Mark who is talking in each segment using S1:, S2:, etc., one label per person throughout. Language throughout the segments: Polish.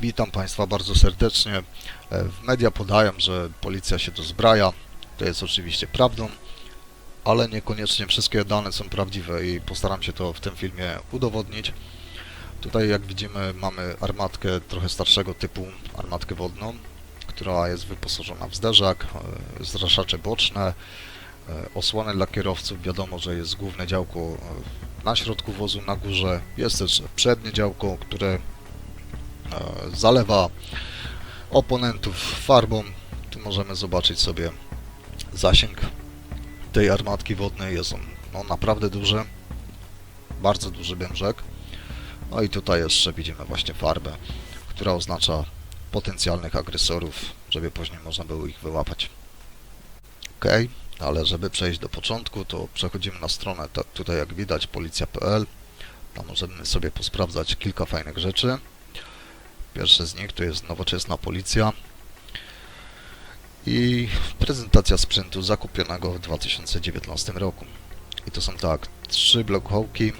S1: Witam Państwa bardzo serdecznie. E, media podają, że policja się dozbraja. To jest oczywiście prawdą, ale niekoniecznie wszystkie dane są prawdziwe i postaram się to w tym filmie udowodnić. Tutaj jak widzimy mamy armatkę trochę starszego typu, armatkę wodną, która jest wyposażona w zderzak, e, zraszacze boczne, e, osłony dla kierowców. Wiadomo, że jest główne działko na środku wozu, na górze. Jest też przednie działko, które zalewa oponentów farbą. Tu możemy zobaczyć sobie zasięg tej armatki wodnej. Jest on no, naprawdę duży, bardzo duży brzeg. No i tutaj jeszcze widzimy właśnie farbę, która oznacza potencjalnych agresorów, żeby później można było ich wyłapać. Ok, ale żeby przejść do początku, to przechodzimy na stronę, ta- tutaj jak widać, policja.pl. Tam możemy sobie posprawdzać kilka fajnych rzeczy. Pierwszy z nich to jest nowoczesna policja i prezentacja sprzętu zakupionego w 2019 roku. I to są tak, trzy blockhołki,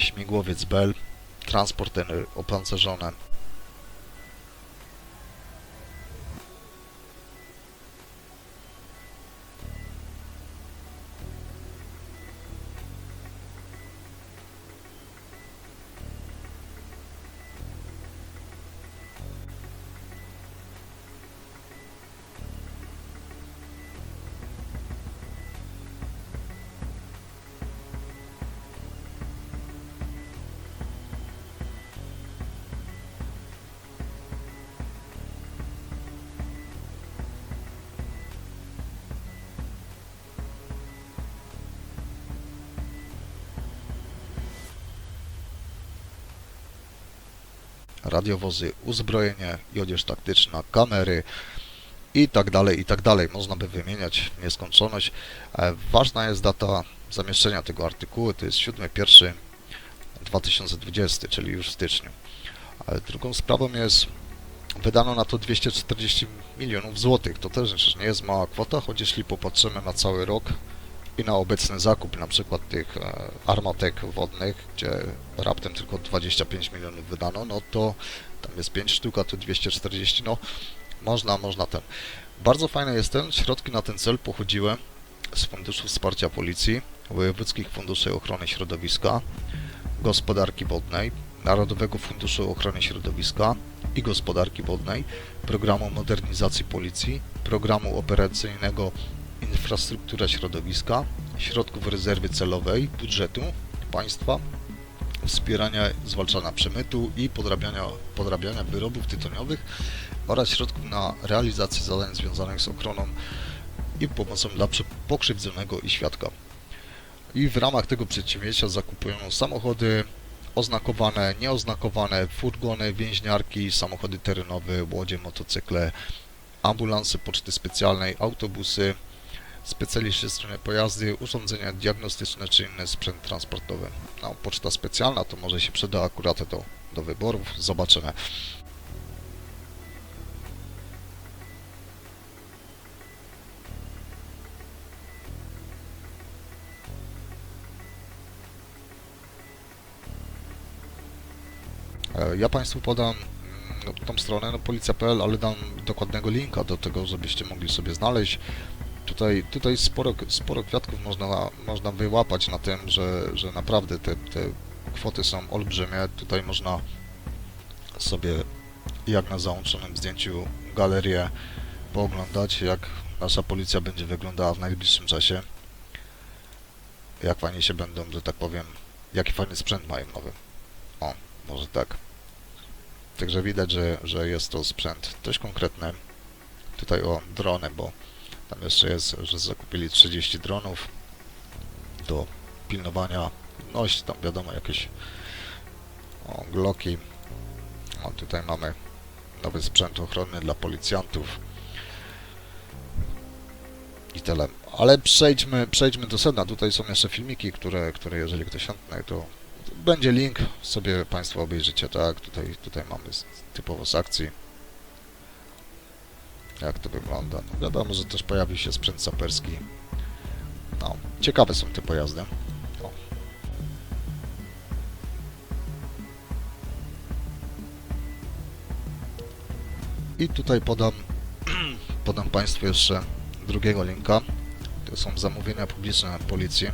S1: śmigłowiec Bell, transportery opancerzone, radiowozy, uzbrojenie i odzież taktyczna, kamery i tak dalej, i tak dalej. Można by wymieniać w nieskończoność. E, Ważna jest data zamieszczenia tego artykułu, to jest 7.1.2020, czyli już w styczniu. Drugą sprawą jest, wydano na to 240 milionów złotych. To też nie jest mała kwota, choć jeśli popatrzymy na cały rok i na obecny zakup na przykład tych e, armatek wodnych, gdzie raptem tylko 25 milionów wydano, no to tam jest 5 sztuk, a tu 240, no można, można ten. Bardzo fajne jest ten, środki na ten cel pochodziły z Funduszu Wsparcia Policji, Wojewódzkich Funduszy Ochrony Środowiska, Gospodarki Wodnej, Narodowego Funduszu Ochrony Środowiska i Gospodarki Wodnej, Programu Modernizacji Policji, Programu Operacyjnego Infrastruktura Środowiska, środków rezerwy celowej budżetu państwa, wspierania zwalczania przemytu i podrabiania, podrabiania wyrobów tytoniowych oraz środków na realizację zadań związanych z ochroną i pomocą dla pokrzywdzonego i świadka. I w ramach tego przedsięwzięcia zakupują samochody oznakowane, nieoznakowane, furgony, więźniarki, samochody terenowe, łodzie, motocykle, ambulanse poczty specjalnej, autobusy, specjalistyczne pojazdy, urządzenia diagnostyczne czy inny sprzęt transportowy. No, poczta specjalna to może się przyda akurat do, do wyborów, zobaczymy. E, Ja Państwu podam mm, tą stronę, no, policja.pl, ale dam dokładnego linka do tego, żebyście mogli sobie znaleźć. Tutaj, tutaj sporo, sporo kwiatków można, można wyłapać na tym, że, że naprawdę te, te kwoty są olbrzymie. Tutaj można sobie, jak na załączonym zdjęciu, galerię pooglądać, jak nasza policja będzie wyglądała w najbliższym czasie. Jak fajnie się będą, że tak powiem, jaki fajny sprzęt mają nowy. O, może tak. Także widać, że, że jest to sprzęt dość konkretny. Tutaj o drony, bo tam jeszcze jest, że zakupili 30 dronów do pilnowania. No, tam wiadomo, jakieś o, Glocki. O, tutaj mamy nowy sprzęt ochronny dla policjantów. I tyle. Ale przejdźmy, przejdźmy do sedna. Tutaj są jeszcze filmiki, które, które jeżeli ktoś chętny, to będzie link, sobie Państwo obejrzycie, tak? Tutaj, tutaj mamy typowo z akcji. Jak to wygląda? Wiadomo, że też pojawił się sprzęt saperski. No, ciekawe są te pojazdy. I tutaj podam, podam Państwu jeszcze drugiego linka. To są zamówienia publiczne policji.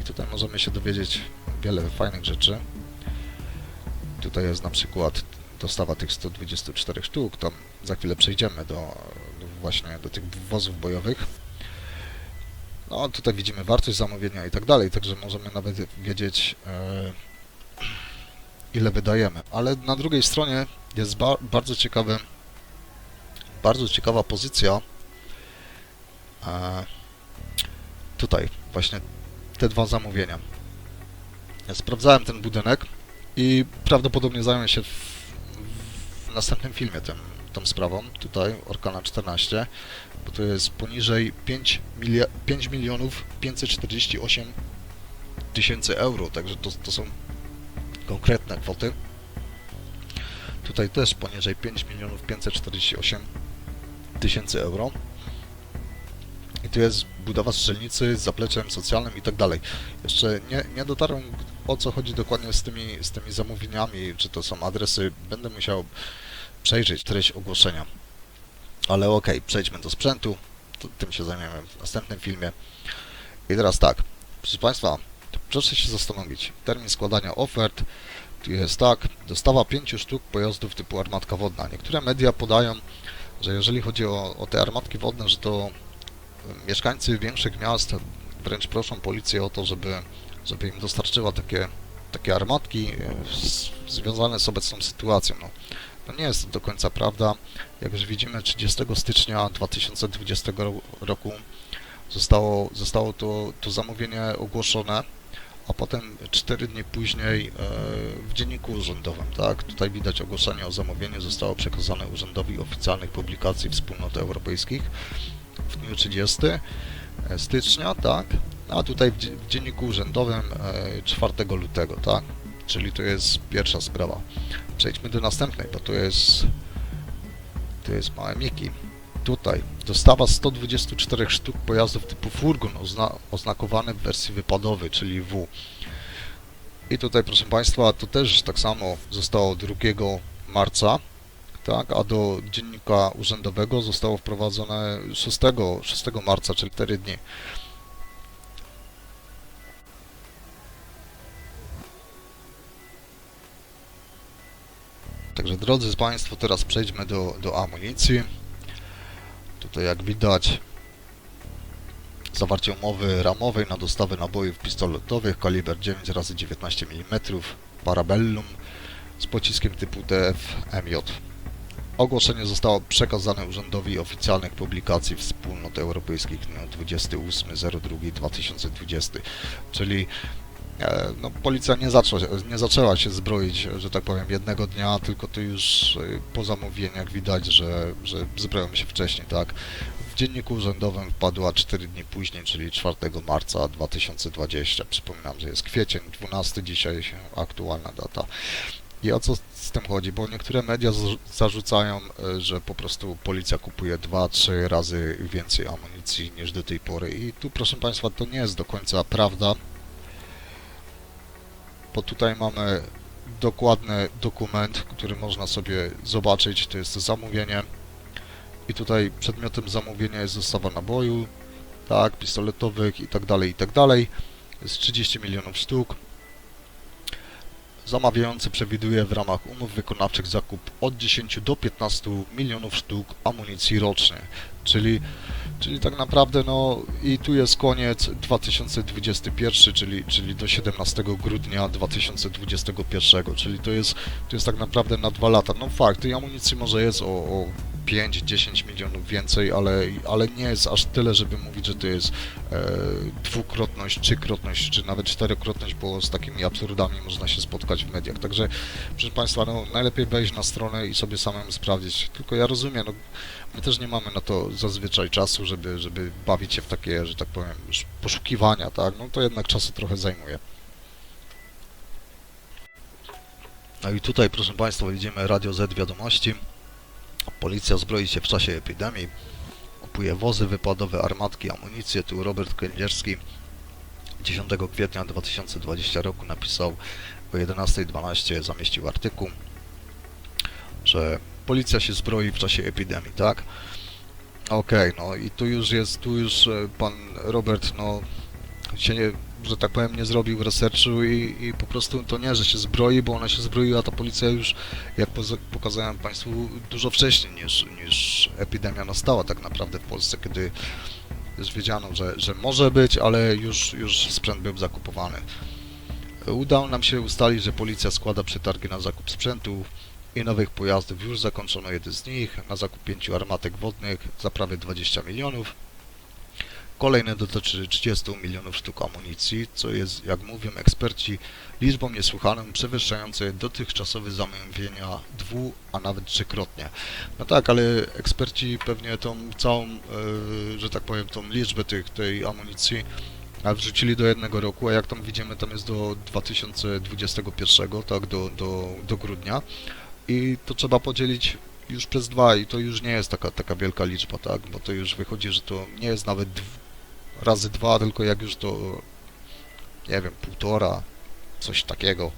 S1: I tutaj możemy się dowiedzieć wiele fajnych rzeczy. Tutaj jest na przykład dostawa tych 124 sztuk. Tam za chwilę przejdziemy do, właśnie do tych wozów bojowych. No tutaj widzimy wartość zamówienia i tak dalej, także możemy nawet wiedzieć e, ile wydajemy. Ale na drugiej stronie jest ba bardzo ciekawe bardzo ciekawa pozycja e, tutaj właśnie te dwa zamówienia. Ja sprawdzałem ten budynek i prawdopodobnie zajmę się w, następnym filmie tym, tą sprawą, tutaj Orkana 14, bo to jest poniżej 5, milia 5 milionów 548 tysięcy euro, także to, to są konkretne kwoty. Tutaj też poniżej 5 milionów 548 tysięcy euro. I tu jest budowa strzelnicy z zapleczem socjalnym i tak dalej. Jeszcze nie, nie dotarłem o co chodzi dokładnie z tymi, z tymi zamówieniami, czy to są adresy. Będę musiał przejrzeć treść ogłoszenia. Ale okej, przejdźmy do sprzętu. To, tym się zajmiemy w następnym filmie. I teraz tak, proszę Państwa, proszę się zastanowić. Termin składania ofert tu jest tak, dostawa 5 sztuk pojazdów typu armatka wodna. Niektóre media podają, że jeżeli chodzi o, o te armatki wodne, że to mieszkańcy większych miast wręcz proszą policję o to, żeby, żeby im dostarczyła takie, takie armatki e, związane z obecną sytuacją. No, to nie jest do końca prawda. Jak już widzimy, 30 stycznia 2020 ro- roku zostało, zostało to, to zamówienie ogłoszone, a potem 4 dni później e, w dzienniku urzędowym, tak? Tutaj widać ogłoszenie o zamówieniu zostało przekazane Urzędowi Oficjalnych Publikacji Wspólnot Europejskich 30 stycznia, tak? A tutaj w, dzie- w dzienniku urzędowym e, 4 lutego, tak? Czyli to jest pierwsza sprawa. Przejdźmy do następnej, bo to jest to jest małe Miki. Tutaj dostawa 124 sztuk pojazdów typu furgon ozna oznakowany w wersji wypadowej, czyli W. I tutaj proszę Państwa, to też tak samo zostało 2 marca, tak, a do dziennika urzędowego zostało wprowadzone 6, 6 marca, czyli 4 dni. Także drodzy Państwo, teraz przejdźmy do, do amunicji. Tutaj jak widać zawarcie umowy ramowej na dostawę nabojów pistoletowych kaliber 9x19 mm Parabellum z pociskiem typu TF-MJ. Ogłoszenie zostało przekazane Urzędowi Oficjalnych Publikacji Wspólnot Europejskich w dniu 28.02.2020, czyli e, no, policja nie, zaczęła, nie zaczęła się zbroić, że tak powiem, jednego dnia, tylko to już e, po zamówieniach widać, że, że zbroją się wcześniej, tak? W dzienniku urzędowym wpadła 4 dni później, czyli 4 marca 2020. Przypominam, że jest kwiecień 12, dzisiaj aktualna data. I o co z tym chodzi? Bo niektóre media zarzucają, e, że po prostu policja kupuje 2-3 razy więcej amunicji niż do tej pory. I tu, proszę Państwa, to nie jest do końca prawda. Bo tutaj mamy dokładny dokument, który można sobie zobaczyć. To jest zamówienie. I tutaj przedmiotem zamówienia jest dostawa naboju, tak, pistoletowych i tak dalej, i tak dalej. Jest 30 milionów sztuk. Zamawiający przewiduje w ramach umów wykonawczych zakup od 10 do 15 milionów sztuk amunicji rocznie. Czyli, czyli tak naprawdę no i tu jest koniec 2021, czyli, czyli do 17 grudnia 2021, czyli to jest, to jest tak naprawdę na dwa lata. No fakt, tej amunicji może jest o, o 5-10 milionów więcej, ale, ale nie jest aż tyle, żeby mówić, że to jest e, dwukrotność, trzykrotność, czy nawet czterokrotność, bo z takimi absurdami można się spotkać w mediach. Także, proszę Państwa, no, najlepiej wejść na stronę i sobie samemu sprawdzić. Tylko ja rozumiem, no, my też nie mamy na to zazwyczaj czasu, żeby, żeby bawić się w takie, że tak powiem, poszukiwania, tak? No to jednak czasu trochę zajmuje. No i tutaj, proszę Państwa, widzimy Radio Z Wiadomości. Policja zbroi się w czasie epidemii. Kupuje wozy wypadowe, armatki, amunicję. Tu Robert Kędzierski 10 kwietnia 2020 roku napisał o 11.12 zamieścił artykuł, że policja się zbroi w czasie epidemii, tak? Okej, no i tu już jest, tu już e, pan Robert, no się nie, że tak powiem, nie zrobił researchu i, i po prostu to nie, że się zbroi, bo ona się zbroiła, ta policja już, jak pokazałem Państwu, dużo wcześniej niż, niż epidemia nastała tak naprawdę w Polsce, kiedy już wiedziano, że, że może być, ale już, już sprzęt był zakupowany. Udało nam się ustalić, że policja składa przetargi na zakup sprzętu i nowych pojazdów. Już zakończono jeden z nich na zakup pięciu armatek wodnych za prawie 20 milionów. Kolejny dotyczy 30 milionów sztuk amunicji, co jest, jak mówią eksperci, liczbą niesłychaną, przewyższającą dotychczasowe zamówienia dwu, a nawet trzykrotnie. No tak, ale eksperci pewnie tą całą, e, że tak powiem, tą liczbę tych, tej amunicji wrzucili do jednego roku, a jak tam widzimy, tam jest do 2021, tak, do, do, do grudnia i to trzeba podzielić już przez dwa i to już nie jest taka, taka wielka liczba, tak, bo to już wychodzi, że to nie jest nawet razy dwa, tylko jak już to, nie wiem, półtora, coś takiego.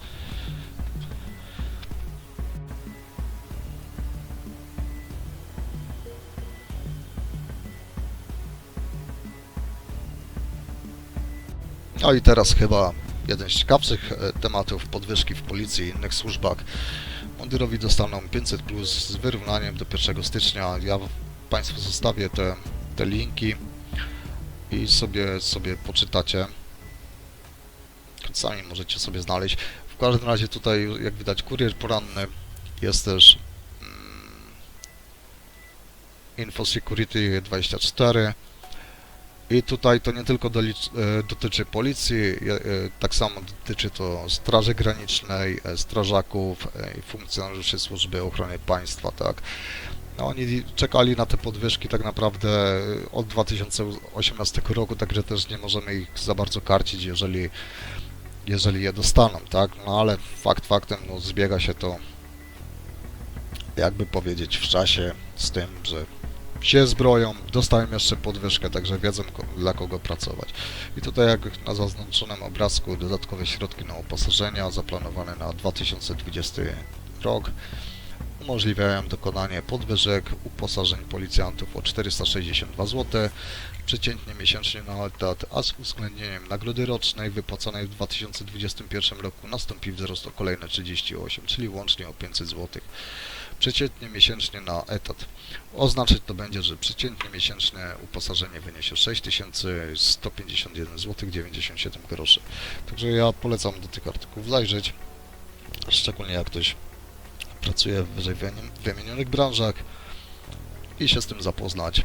S1: No i teraz chyba jeden z ciekawszych e, tematów podwyżki w policji i innych służbach. Mundurowi dostaną 500 plus z wyrównaniem do 1 stycznia. Ja Państwu zostawię te, te linki i sobie, sobie poczytacie. Sami możecie sobie znaleźć. W każdym razie tutaj, jak widać, kurier poranny jest też mm, Info Security 24 i tutaj to nie tylko e, dotyczy policji, e, tak samo dotyczy to Straży Granicznej, e, strażaków i funkcjonariuszy Służby Ochrony Państwa, tak. Oni czekali na te podwyżki tak naprawdę e, od 2018 roku, także też nie możemy ich za bardzo karcić, jeżeli, jeżeli je dostaną, tak. No ale fakt faktem, no, zbiega się to, jakby powiedzieć, w czasie z tym, że się zbroją, dostają jeszcze podwyżkę, także wiedzą dla kogo pracować. I tutaj jak na zaznaczonym obrazku dodatkowe środki na uposażenia zaplanowane na 2020 rok umożliwiają dokonanie podwyżek uposażeń policjantów o 462 zł przeciętnie miesięcznie na etat, a z uwzględnieniem nagrody rocznej wypłaconej w 2021 roku nastąpi wzrost o kolejne 38, czyli łącznie o 500 zł przeciętnie miesięcznie na etat. Oznaczać to będzie, że przeciętnie miesięczne uposażenie wyniesie 6151 zł 97 groszy. Także ja polecam do tych artykułów zajrzeć, szczególnie jak ktoś pracuje w wyżej wymi- wymienionych branżach i się z tym zapoznać.